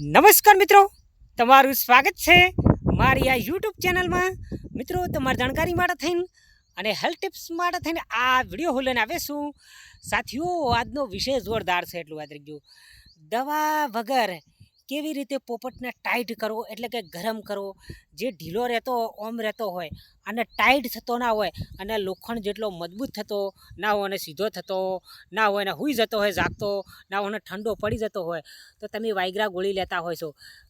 નમસ્કાર મિત્રો. તમારું સ્વાગત છે મારી આ યુટ્યુબ ચેનલમાં. મિત્રો, તમારી જાણકારી માટે થઈને અને હેલ્થ ટિપ્સ માટે થઈને આ વીડિયો હું લઈને આવે છું. સાથીઓ, આજનો વિષય જોરદાર છે, એટલું યાદ રાખજો. દવા વગર કેવી રીતે પોપટને ટાઈટ કરવો એટલે કે ગરમ કરવો જે ઢીલો રહેતો, ઓમ રહેતો હોય અને ટાઈટ થતો ના હોય અને લોખંડ જેટલો મજબૂત થતો, ના હોય અને સીધો થતો, ના હોય અને હુઈ જતો હોય, જાગતો, ના હોય અને ઠંડો પડી જતો હોય, તો તમે વાયગ્રા ગોળી લેતા હોય છો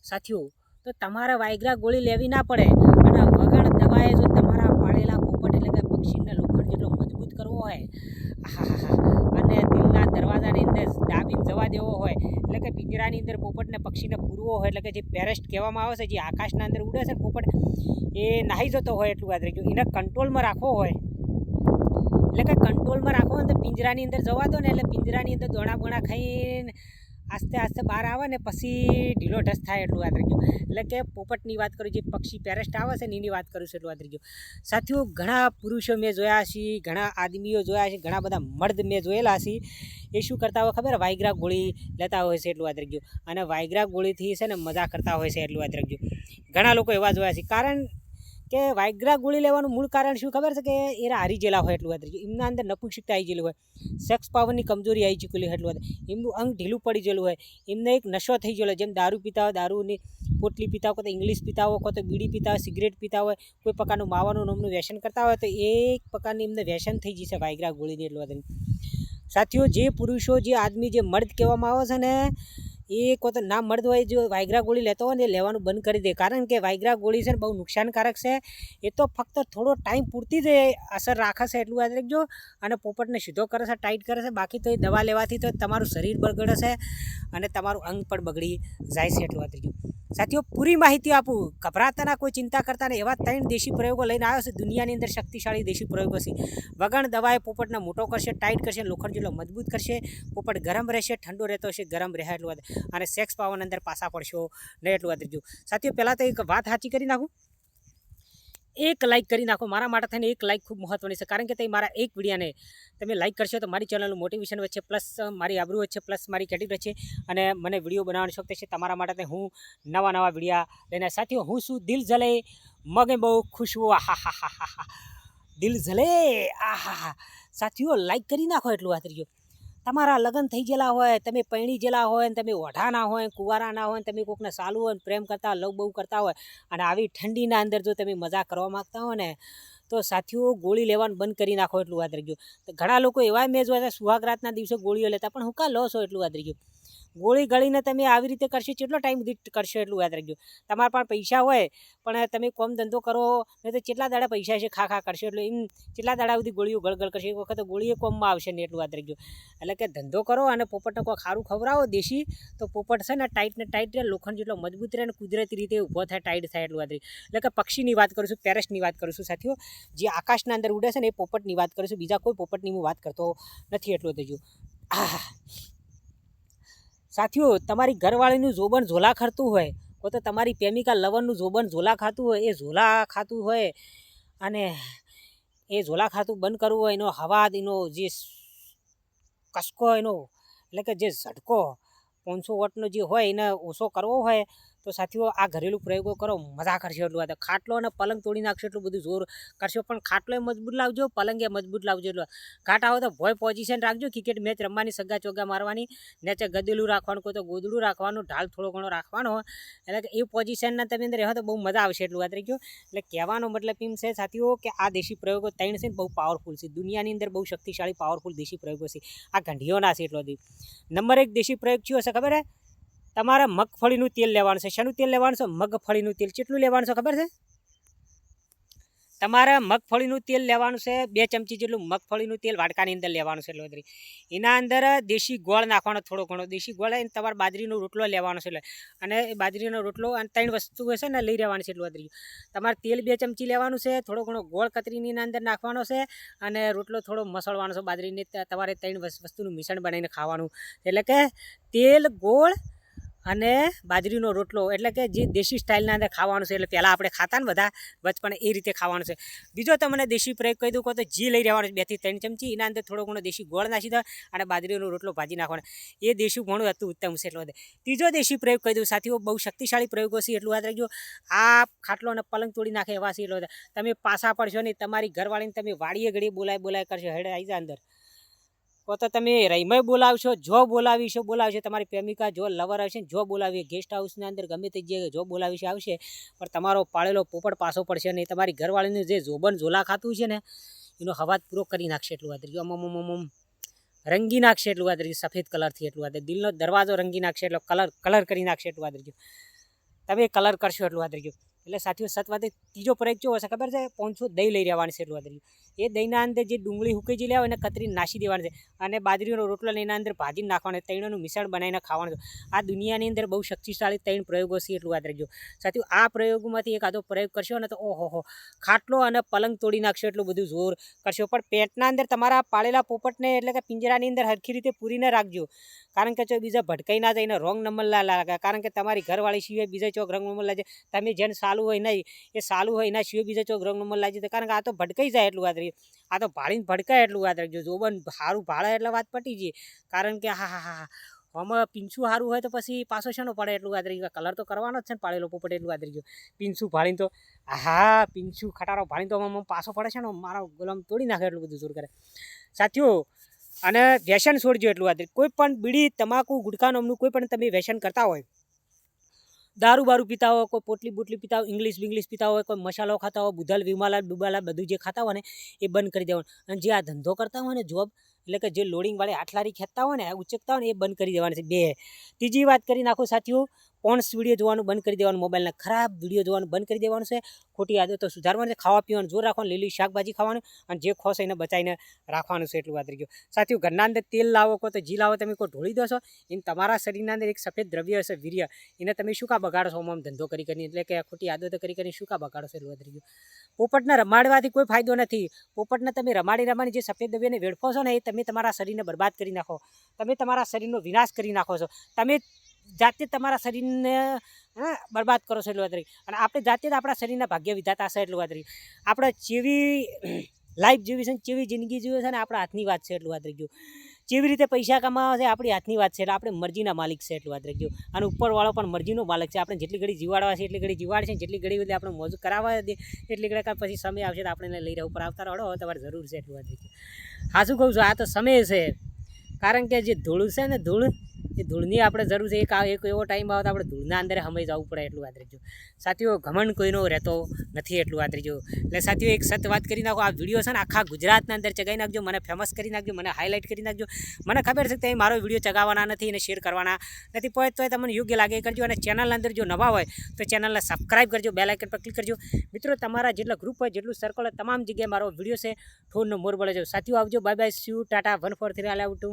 સાથીઓ, તો તમારે વાયગ્રા ગોળી લેવી ના પડે અને વગર દવાએ જો તમારા પાળેલા પોપટ એટલે કે પક્ષીને લોખંડ જેટલો મજબૂત કરવો હોય. અને દિલના દરવાજાની અંદર દાબીને જવા દેવો હોય, એટલે કે પિંજરાની અંદર પોપટને પક્ષીને પૂરવો હોય, એટલે કે જે પેરેસ્ટ કહેવામાં આવે છે, જે આકાશના અંદર ઉડે છે પોપટ, એ નાહી જતો હોય એટલું યાદ રાખજો એને કંટ્રોલમાં રાખવો હોય. એટલે કે કંટ્રોલમાં રાખવો ને તો પિંજરાની અંદર જવા દો ને, એટલે પિંજરાની અંદર દોણા બોણા ખાઈને આસ્તે આસ્તે બહાર આવે ને પછી ઢીલો ઢસ થાય એટલું યાદ રાખજો. એટલે કે પોપટની વાત કરું, જે પક્ષી પેરેસ્ટ આવે છે ને એની વાત કરું છું એટલું યાદ રાખજો. સાથીઓ, ઘણા પુરુષો મેં જોયા છે, ઘણા આદમીઓ જોયા છે, ઘણા બધા મર્દ મેં જોયેલા છે. એ શું કરતા હોય ખબર? વાયગ્રા ગોળી લેતા હોય છે એટલું યાદ રાખજો. અને વાયગ્રા ગોળીથી છે ને મજા કરતા હોય છે એટલું યાદ રાખજો. ઘણા લોકો એવા જોયા છે. કારણ કે વાયગ્રા ગોળી લેવાનું મૂળ કારણ શું? ખબર છે કે એરા હારી ગયેલા હોય એટલું હતું એમના અંદર નપુંસકતા આવી ગયેલી હોય. સેક્સ પાવરની કમજોરી આવી ચૂકેલી હોય એટલું હતું એમનું અંગ ઢીલું પડી ગયેલું હોય. એમને એક નશો થઈ ગયેલો જેમ દારૂ પીતા હોય, દારૂની પોટલી પીતા હોય તો ઇંગ્લિશ પીતા હોય, કોઈ તો બીડી પીતા હોય, સિગરેટ પીતા હોય, કોઈ પ્રકારનું માવાનું નામનું વ્યસન કરતા હોય, તો એક પ્રકારની એમને વ્યસન થઈ જશે વાયગ્રા ગોળીની એટલું યાદ સાથીઓ, જે પુરુષો, જે આદમી, જે મર્દ કહેવામાં આવે છે ને એ કોતો ના મર્દ હોય, જો વાયગ્રા ગોળી લેતો હોય ને એ લેવાનું બંધ કરી દે. કારણ કે વાયગ્રા ગોળી છે ને બહુ નુકસાનકારક છે. એ તો ફક્ત થોડો ટાઈમ પૂરતી જ અસર રાખે છે એટલું યાદ રાખજો. અને પોપટને સીધો કરે છે, ટાઈટ કરે છે. બાકી તો એ દવા લેવાથી તો તમારું શરીર બગડે છે અને તમારું અંગ પણ બગડી જાય છે એટલું યાદ રાખજો. સાથીઓ, પૂરી માહિતી આપું. ગભરાતાના કોઈ ચિંતા કરતા ને એવા ત્રણ દેશી પ્રયોગો લઈને આવ્યો છે. દુનિયાની અંદર શક્તિશાળી દેશી પ્રયોગો છે. વગણ દવાએ પોપટને મોટો કરશે, ટાઈટ કરશે, લોખંડ જેટલો મજબૂત કરશે. પોપટ ગરમ રહેશે, ઠંડો રહેતો હશે, ગરમ રહે એટલું અને સેક્સ પાવાની અંદર પાછા પડશો નહીં એટલું વાત જો સાથીઓ, પહેલાં તો એક વાત સાચી કરી નાખું. એક લાઇક કરી નાખો. મારા માટે થઈને એક લાઇક ખૂબ મહત્ત્વની છે. કારણ કે તે મારા એક વિડીયાને તમે લાઇક કરશો તો મારી ચેનલનું મોટિવેશન વચ્ચે પ્લસ મારી આબરૂ વચ્ચે પ્લસ મારી કેટેગરી છે અને મને વીડિયો બનાવવાની શક્તિ છે તમારા માટે હું નવા નવા વિડીયા લઈને સાથીઓ, હું શું દિલ જલે, મગે બહુ ખુશ હો. હા હા હા હા દિલ જલે આહા હા સાથીઓ લાઇક કરી નાખો એટલું વાત રહ્યો તમારા લગ્ન થઈ ગયેલા હોય, તમે પૈણી ગયેલા હોય ને તમે ઓઢાના હોય, કુંવારાના હોય તમે કોકને સાલું હોય પ્રેમ કરતા, લવ બહુ કરતા હોય, અને આવી ઠંડીના અંદર જો તમે મજા કરવા માગતા હોય ને, તો સાથીઓ ગોળી લેવાનું બંધ કરી નાખો એટલું યાદ રાખજો ઘણા લોકો એવા મેં જોયા સુહાગરાતના દિવસે ગોળીઓ લેતા, પણ હું કા લો છો એટલું યાદ રાખજો ગોળી ગળીને તમે આવી રીતે કરશો, કેટલો ટાઈમ સુધી કરશો એટલું યાદ રાખજો. તમારા પાસે પૈસા હોય, પણ તમે કોમ ધંધો કરો, નહીં તો કેટલા દાડા પૈસા છે ખા ખા કરશો, એટલે એમ કેટલા દાડા સુધી ગોળીઓ ગળગળ કરશે, એક વખત ગોળીએ કોમમાં આવશે ને એટલું યાદ રાખજો. એટલે કે ધંધો કરો અને પોપટને કોઈ ખારું ખવડાવો, દેશી, તો પોપટ છે ને ટાઈટ ને ટાઈટ રહે, લોખંડ જેટલો મજબૂત રહે ને કુદરતી રીતે ઊભો થાય ટાઈટ થાય એટલું યાદ રાખજો. એટલે કે પક્ષીની વાત કરું છું પેરેસ્ટની વાત કરું છું, સાથીઓ. જે આકાશના અંદર ઉડે છે ને એ પોપટની વાત કરું છું, બીજા કોઈ પોપટની હું વાત કરતો નથી એટલું થયું આહ સાથીઓ, તમારી ઘરવાળીનું જોબન ઝોલા ખરતું હોય કો તો તમારી પ્રેમિકા લવનનું જોબન ઝોલા ખાતું હોય, એ ઝોલા ખાતું હોય, અને એ ઝોલા ખાતું બંધ કરવું હોય, એનો હવા એનો જે કસકો એનો, એટલે કે જે ઝટકો, પાંચસો વોટનો જે હોય, એને ઓછો કરવો હોય તો સાથીઓ, આ ઘરેલું પ્રયોગો કરો, મજા કરશે એટલું. આ ખાટલો અને પલંગ તોડી નાખશો એટલું બધું જોર કરશો, પણ ખાટલો મજબૂત લાવજો, પલંગે મજબૂત લાવજો એટલું. ઘાટ આવો તો ભોય પોઝિશન રાખજો, ક્રિકેટ મેચ રમવાની, સગા ચોગા મારવાની, નીચે ગદેલું રાખવાનું, કોઈ તો ગોદડું રાખવાનું, ઢાલ થોડો ઘણો રાખવાનો. એટલે કે એ પોઝિશનના તમે અંદર રહેવા તો બહુ મજા આવશે એટલું વાત ગયો. એટલે કહેવાનો મતલબ એમ છે સાથીઓ, કે આ દેશી પ્રયોગો ત્રણ છે ને બહુ પાવરફુલ છે. દુનિયાની અંદર બહુ શક્તિશાળી પાવરફુલ દેશી પ્રયોગો છે. આ ગંઢીઓના છે એટલો નંબર એક દેશી પ્રયોગ કયો હશે ખબર હે? તમારે મગફળીનું તેલ લેવાનું છે. શેનું તેલ લેવાનું છે? મગફળીનું તેલ. કેટલું લેવાનું છે ખબર છે? તમારે મગફળીનું તેલ લેવાનું છે બે ચમચી જેટલું મગફળીનું તેલ વાડકાની અંદર લેવાનું છે લોદરી. એના અંદર દેશી ગોળ નાખવાનો થોડો ઘણો. દેશી ગોળ અને તમારે બાજરીનો રોટલો લેવાનો છે અને બાજરીનો રોટલો અને ત્રણ વસ્તુ હશે ને લઈ રહેવાની છે લોદરી. તમારે તેલ બે ચમચી લેવાનું છે, થોડો ઘણો ગોળ કતરીની અંદર નાખવાનો છે અને રોટલો થોડો મસળવાનો છે બાજરીને. તમારે ત્રણ વસ્તુનું મિશ્રણ બનાવીને ખાવાનું. એટલે કે તેલ ગોળ અને બાજરીનો રોટલો, એટલે કે જે દેશી સ્ટાઇલના અંદર ખાવાનું છે, એટલે પહેલાં આપણે ખાતા ને બધા બચપણ એ રીતે ખાવાનું છે. બીજો તમને દેશી પ્રયોગ કહી દઉં કહો તો જી લઈ રહેવાનું છે બેથી ત્રણ ચમચી, એના અંદર થોડો ઘણો દેશી ગોળ નાખી દો અને બાજરીનો રોટલો ભાજી નાખવાનો. એ દેશી ઘણું હતું ઉત્તમ છે, એટલો ત્રીજો દેશી પ્રયોગ કહી દઉં, સાથીઓ, બહુ શક્તિશાળી પ્રયોગો છે, એટલું યાદ રાખજો. આ ખાટલો અને પલંગ તોડી નાખે એવા છે, એટલો તમે પાછા પડશો નહીં, તમારી ઘરવાળીને તમે વાડીએ ઘડી બોલાય બોલાય કરશો, હેડે આવી જા અંદર. કો તો તમે રહીમય બોલાવશો, જો બોલાવીશો બોલાવશો. તમારી પ્રેમિકા જો લવર આવશે જો બોલાવી ગેસ્ટ હાઉસની અંદર ગમે તે જગ્યાએ જો બોલાવીશે આવશે. પણ તમારો પાળેલો પોપટ પાછો પડશે નહીં. તમારી ઘરવાળીને જે જોબન ઝોલા ખાતું છે ને, એનો હવાજ પૂરો કરી નાખશે એટલું વાત રહ્યું અમ અમ અમ રંગી નાખશે એટલું વાત રહ્યું સફેદ કલરથી એટલું વાત દિલનો દરવાજો રંગી નાખશે એટલો કલર કલર કરી નાખશે એટલું વાત રહ્યું તમે કલર કરશો એટલું વાત રહ્યું એટલે સાથીઓ સત વાત ત્રીજો પ્રયોગ કેવો હશે ખબર છે? પોંચો દહીં લઈ રહેવાની છે એટલું વાત રહ્યું એ દહીંના અંદર જે ડુંગળી હુકાઈ જે લેવા એને કતરી નાસી દેવાની છે. અને બાજરીનો રોટલો એના અંદર ભાજી નાખવાનો, તૈણનું મિશ્રણ બનાવીને ખાવાનું છે. આ દુનિયાની અંદર બહુ શક્તિશાળી તૈણ પ્રયોગો છે એટલું યાદ રાખજો. સાથીઓ, આ પ્રયોગોમાંથી એક આધો પ્રયોગ કરશો ને તો ઓહો હો ખાટલો અને પલંગ તોડી નાખશો એટલું બધું જોર કરશો. પણ પેટના અંદર તમારા પાળેલા પોપટને એટલે કે પિંજરાની અંદર હરખી રીતે પૂરીને રાખજો. કારણ કે જો બીજા ભટકાઈ ના જાય રોંગ નંબર ના લાગે. કારણ કે તમારી ઘરવાળી સિવાય બીજા ચોક રંગ નંબર લાગે. તમે જેને સાલું હોય નહીં, એ સાલું હોય એના સિવાય બીજા ચોક રંગ નંબર લાગે કારણ કે આ તો ભટકાઈ જાય એટલું યાદ રાખજો આ તો ભાળીને ભડકાય એટલું વાત રાખજો. જોબન સારું ભાળે એટલે વાત પટી જઈએ કારણ કે હા હા હા આમાં પીંછું સારું હોય તો પછી પાછો શેનો પડે એટલું યાદ રહી કલર તો કરવાનો જ છે ને પાળેલો પોપટ એટલું યાદ રહીજો પીંછું ભાળીને તો હા પીંછું ખટારો ભાળીને તો આમાં પાછો પડે છે ને મારો ગુલામ તોડી નાખે એટલું બધું જોર કરે. સાથીઓ, અને વ્યસન છોડજો એટલું યાદ કોઈ પણ બીડી, તમાકુ ગુટખા નામનું કોઈ પણ તમે વ્યસન કરતા હોય દારૂ બારૂ પીતા હોય, કોઈ પોટલી બોટલી પીતા હોય, ઇંગ્લિશ બિંગ્લિશ પીતા હોય, કોઈ મસાલો ખાતા હોય બુધલ વિમાલા, ડુબાલા, બધું જે ખાતા હોય ને, એ બંધ કરી દેવાનું. અને જે આ ધંધો કરતા હોય ને જોબ એટલે કે જે લોડિંગવાળી આઠલારી ખેંચતા હોય ને ઉચકતા હોય ને, એ બંધ કરી દેવાની છે. બે. ત્રીજી વાત કરી નાખો સાથીઓ, પોન્સ વીડિયો જોવાનું બંધ કરી દેવાનું મોબાઈલના ખરાબ વીડિયો જોવાનું બંધ કરી દેવાનું છે. ખોટી આદતો સુધારવાની છે. ખાવા પીવાનું જોર રાખવાનું, લીલી શાકભાજી ખાવાનું અને જે ખોશ એને બચાવીને રાખવાનું છે એટલું વાત રહી ગયું સાથીઓ, ઘરના અંદર તેલ લાવો કો તો જી લાવો, તમે કોઈ ઢોળી દો છો એને તમારા શરીરના અંદર એક સફેદ દ્રવ્ય હશે, વીર્ય. એને તમે શું કા બગાડો છો? આમ ધંધો કરી કરીને, એટલે કે ખોટી આદતો કરી કરીને શું કા બગાડો છો? એટલું વાત રહી ગયું પોપટને રમાડવાથી કોઈ ફાયદો નથી. પોપટને તમે રમાડી રમાડી જે સફેદ દ્રવ્યને વેડફો છો ને, એ તમે તમારા શરીરને બરબાદ કરી નાખો. તમે તમારા શરીરનો વિનાશ કરી નાખો છો. તમે જાતે તમારા શરીરને બરબાદ કરો છો એટલું વાત અને આપણે જાતે જ આપણા શરીરના ભાગ્ય વિધાતા છે એટલું વાત આપણે જેવી, લાઈફ જેવી છે ને, જેવી જિંદગી જીવી છે ને, આપણા હાથની વાત છે એટલું વાત રહી ગયું. જેવી રીતે પૈસા કમાવા છે, આપણી હાથની વાત છે, એટલે આપણે મરજીના માલિક છે એટલું વાત રાખજો. અને ઉપરવાળો પણ મરજીનો માલિક છે. આપણે જેટલી ઘડી જીવાડવા છે, એટલી ઘડી જીવાડ છે, જેટલી ઘડી બધી આપણે મોજ કરાવવા દે, એટલી ઘડી પછી સમય આવશે તો આપણે લઈ રહ્યા. ઉપર આવતા રહો તમારે જરૂર છે એટલું વાત રાખજો. હા, શું કહું છું? આ તો સમય છે. કારણ કે જે ધૂળ છે ને ધૂળ એ ધૂળની આપણે જરૂર છે. એક એક એવો ટાઈમ આવે તો આપણે ધૂળના અંદર સમય જવું પડે એટલું વાત રહીજો સાથીઓ, ઘમંડ કોઈનો રહેતો નથી એટલું વાત રહીજો એટલે સાથીઓ, એક સત વાત કરી નાખો. આ વીડિયો છે ને આખા ગુજરાતના અંદર ચગાવી નાખજો. મને ફેમસ કરી નાખજો. મને હાઇલાઇટ કરી નાખજો. મને ખબર છે કે મારો વીડિયો ચગાવવાના નથી અને શેર કરવાના નથી. પડે તો તમને યોગ્ય લાગે કરજો. અને ચેનલના અંદર જો નવા હોય તો ચેનલને સબસ્ક્રાઇબ કરજો. બેલ આઇકન પર ક્લિક કરજો. મિત્રો, તમારા જેટલા ગ્રુપ હોય, જેટલું સર્કલ હોય, તમામ જગ્યાએ મારો વીડિયો છે. ફોનનો મોર બળે છે સાથીઓ, આવજો. Bye bye સ્યુ tata one four three all out